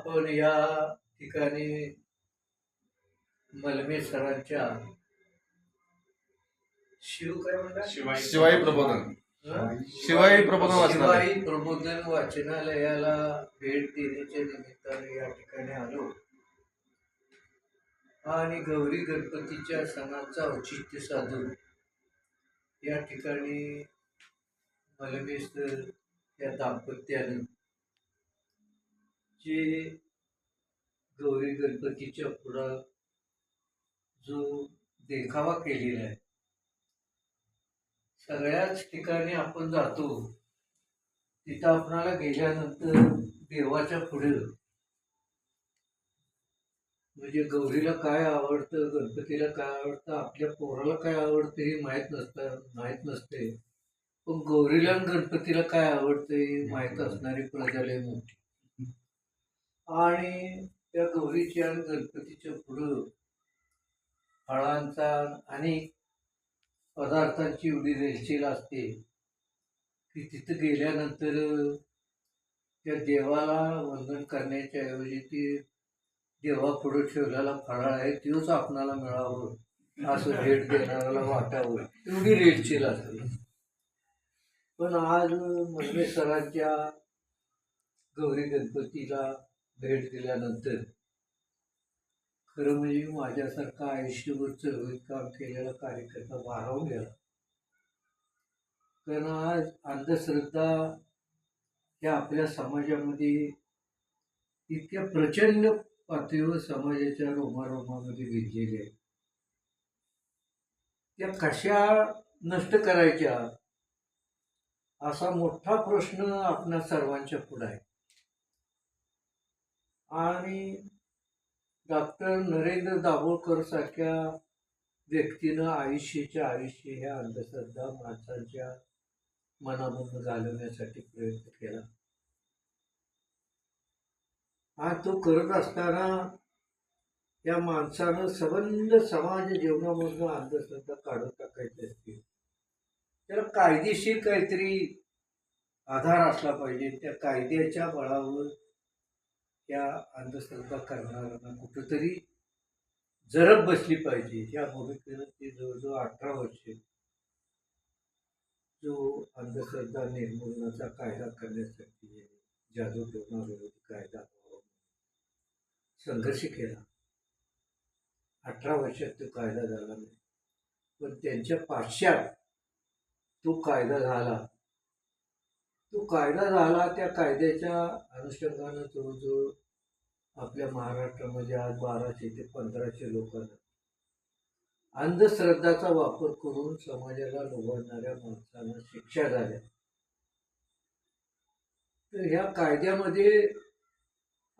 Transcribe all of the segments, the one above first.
आपण या ठिकाणी मलमे सरांच्या शिव काय म्हणतात? शिवाय शिवाई प्रबोधन. हं? शिवाई प्रबोधन वाचनालय. शिवाई प्रबोधन वाचनालयाला भेट देण्याच्या निमित्ताने या ठिकाणी आलो. आणि गौरी गणपतीच्या सणाचं औचित्य साधून या ठिकाणी मलमेश्वर या दाम्पत्यानं जे गौरी गणपतीच्या पुढं जो देखावा केलेला आहे सगळ्याच ठिकाणी आपण जातो तिथं आपणाला गेल्यानंतर देवाच्या पुढे म्हणजे गौरीला काय आवडतं गणपतीला काय आवडतं आपल्या पोराला काय आवडतं हे माहीत नसतं माहीत नसते. पण गौरीला आणि गणपतीला काय आवडतं हे माहीत असणारी प्रजा लय मोठी. आणि त्या गौरीच्या आणि गणपतीच्या पुढं फळांचा आणि पदार्थांची एवढी रेलचेल असते की तिथं गेल्यानंतर त्या देवाला वंदन करण्याच्या ऐवजी ती देवापुढं ठेवलेला फराळ आहे तोच आपणाला मिळावं असं भेट देणाऱ्याला वाटावं एवढी रेलचेल असते. पण आज मधमे गौरी गणपतीला भेट दिल्यानंतर खरं म्हणजे माझ्यासारखा आयुष्यभर चळवळीत काम केलेला कार्यकर्ता भारावून गेला. कारण आज अंधश्रद्धा या आपल्या समाजामध्ये इतक्या प्रचंड पातळीवर समाजाच्या रोमारोमामध्ये भिजलेल्या आहेत. त्या कशा नष्ट करायच्या असा मोठा प्रश्न आपणा सर्वांच्या पुढे आहे. आणि डॉक्टर नरेंद्र दाभोळकर सारख्या व्यक्तीनं आयुष्याच्या आयुष्य ह्या अंधश्रद्धा माणसांच्या मनामधून घालवण्यासाठी प्रयत्न केला. हा तो करत असताना त्या माणसानं सबंध समाज जीवनामधून अंधश्रद्धा काढून टाकायची असते. त्याला कायदेशीर काहीतरी आधार असला पाहिजे. त्या कायद्याच्या बळावर त्या अंधश्रद्धा करणाऱ्यांना कुठंतरी जरब बसली पाहिजे. या भूमिकेनं ते जवळजवळ अठरा वर्षे जो अंधश्रद्धा निर्मूलनाचा कायदा करण्यासाठी जादू टोना विरोधी कायदा संघर्ष केला. अठरा वर्षात तो कायदा झाला नाही. पण त्यांच्या पाश्चात तो कायदा झाला. तो कायदा झाला त्या कायद्याच्या अनुषंगानं जवळजवळ आपल्या महाराष्ट्रामध्ये आज बाराशे ते पंधराशे लोकांना अंधश्रद्धाचा वापर करून समाजाला लोबाडणाऱ्या माणसांना शिक्षा झाल्या. तर ह्या कायद्यामध्ये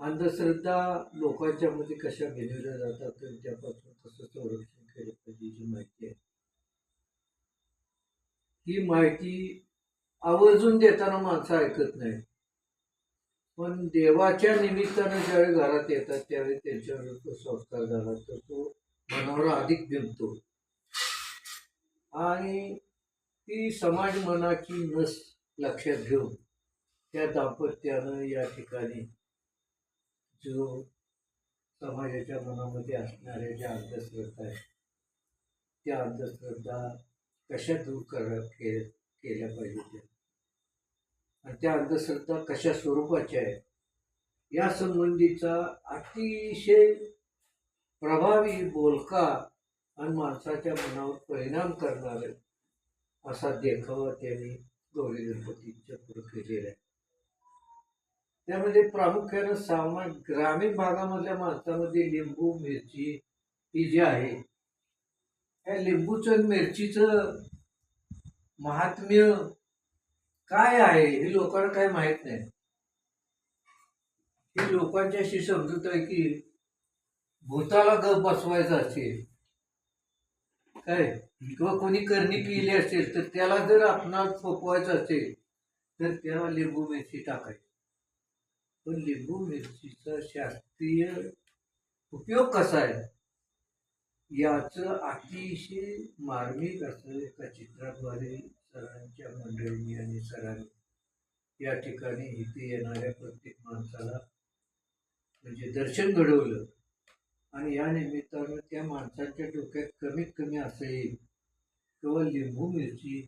अंधश्रद्धा लोकांच्या मध्ये कशा भिनवल्या जातात तर त्यापासून कसं संरक्षण केलं पाहिजे जी माहिती आहे. ही माहिती आवर्जून देताना माणसं ऐकत नाही. पण देवाच्या निमित्तानं ज्यावेळी घरात येतात त्यावेळी त्यांच्यावर तो संस्कार झाला तर तो मनावर अधिक बिंबतो. आणि ती समाज मनाची नस लक्षात घेऊन त्या दाम्पत्यानं या ठिकाणी जो समाजाच्या मनामध्ये असणाऱ्या ज्या अंधश्रद्धा आहेत त्या अंधश्रद्धा कशा दूर कर केल्या पाहिजे. आणि त्या अंधश्रद्धा कशा स्वरूपाच्या आहेत? या संबंधीचा अतिशय प्रभावी बोलका आणि माणसाच्या मनावर परिणाम करणारा असा देखावा त्यांनी गौरी गणपतीच्या पुढे केलेला आहे. त्यामध्ये प्रामुख्यानं सामान्य ग्रामीण भागामधल्या माणसामध्ये लिंबू मिरची ही जी आहे या लिंबूचं मिरचीचं महात्म्य काय आहे हे लोकांना काय माहीत नाही. ही लोकांच्या अशी समजूत आहे की भूताला गप बसवायचं असेल काय? किंवा कोणी करणी केली असेल तर त्याला जर आपणास फोपवायचं असेल तर त्याला लिंबू मिरची टाकायची. पण लिंबू मिरचीचा शास्त्रीय उपयोग कसा आहे? याचं अतिशय मार्मिक असं एका चित्राद्वारे सरांच्या मंडळींनी आणि सरांनी. या ठिकाणी इथे येणाऱ्या प्रत्येक माणसाला म्हणजे दर्शन घडवलं आणि या निमित्तानं त्या माणसाच्या डोक्यात कमीत कमी असं येईल. किंवा लिंबू मिरची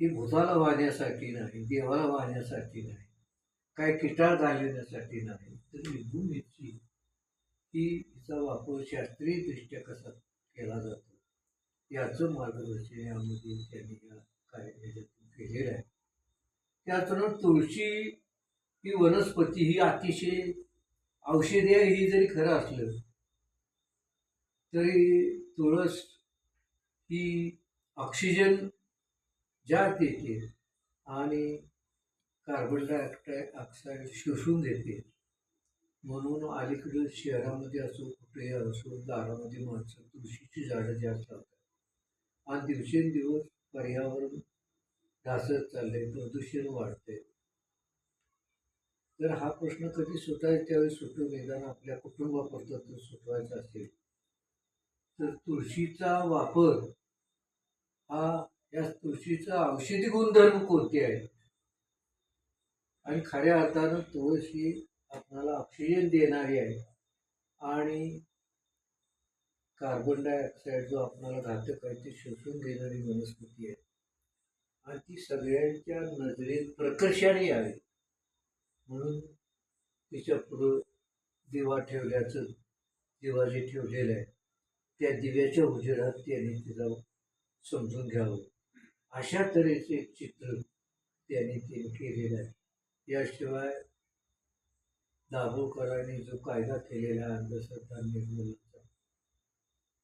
ही भूताला वाहण्यासाठी नाही देवाला वाहण्यासाठी नाही काय किटाळ घालवण्यासाठी नाही तर लिंबू मिरची ही हिचा वापर शास्त्रीय दृष्ट्या कसा केला जातो? याचं मार्गदर्शन यामध्ये त्यांनी या काय केलेलं आहे. त्यातून तुळशी ही वनस्पती ही अतिशय औषधी आहे ही जरी खरं असलं तरी तुळस ही ऑक्सिजन ज्या देते आणि कार्बन डायऑक्साईड ऑक्साईड शोषून देते म्हणून अलीकडे शहरामध्ये असो कुठेही असो दारामध्ये माणसं तुळशीची झाडं जास्त लावतात. आणि दिवसेंदिवस पर्यावरण ढासत चाललंय प्रदूषण वाढतंय. तर हा प्रश्न कधी सुटायचा त्यावेळी सुटू निदान आपल्या कुटुंबापर्यंत सुटवायचा असेल. तर तुळशीचा वापर हा या तुळशीचा औषधी गुणधर्म कोणते आहेत? आणि खऱ्या अर्थानं तुळस ही आपणाला ऑक्सिजन देणारी आहे. आणि कार्बन डायऑक्साईड जो आपणाला घातक आहे ते शोषून घेणारी वनस्पती आहे. आणि ती सगळ्यांच्या नजरेत प्रकर्षाने यावी. म्हणून तिच्या पुढं दिवा ठेवल्याचं दिवा जे ठेवलेलं आहे त्या दिव्याच्या उजेडात त्यांनी तिला समजून घ्यावं. अशा तऱ्हेचे चित्र त्यांनी ते केलेलं आहे. याशिवाय दाभोळकरांनी जो कायदा केलेला आहे अंधश्रद्धा निर्मूलन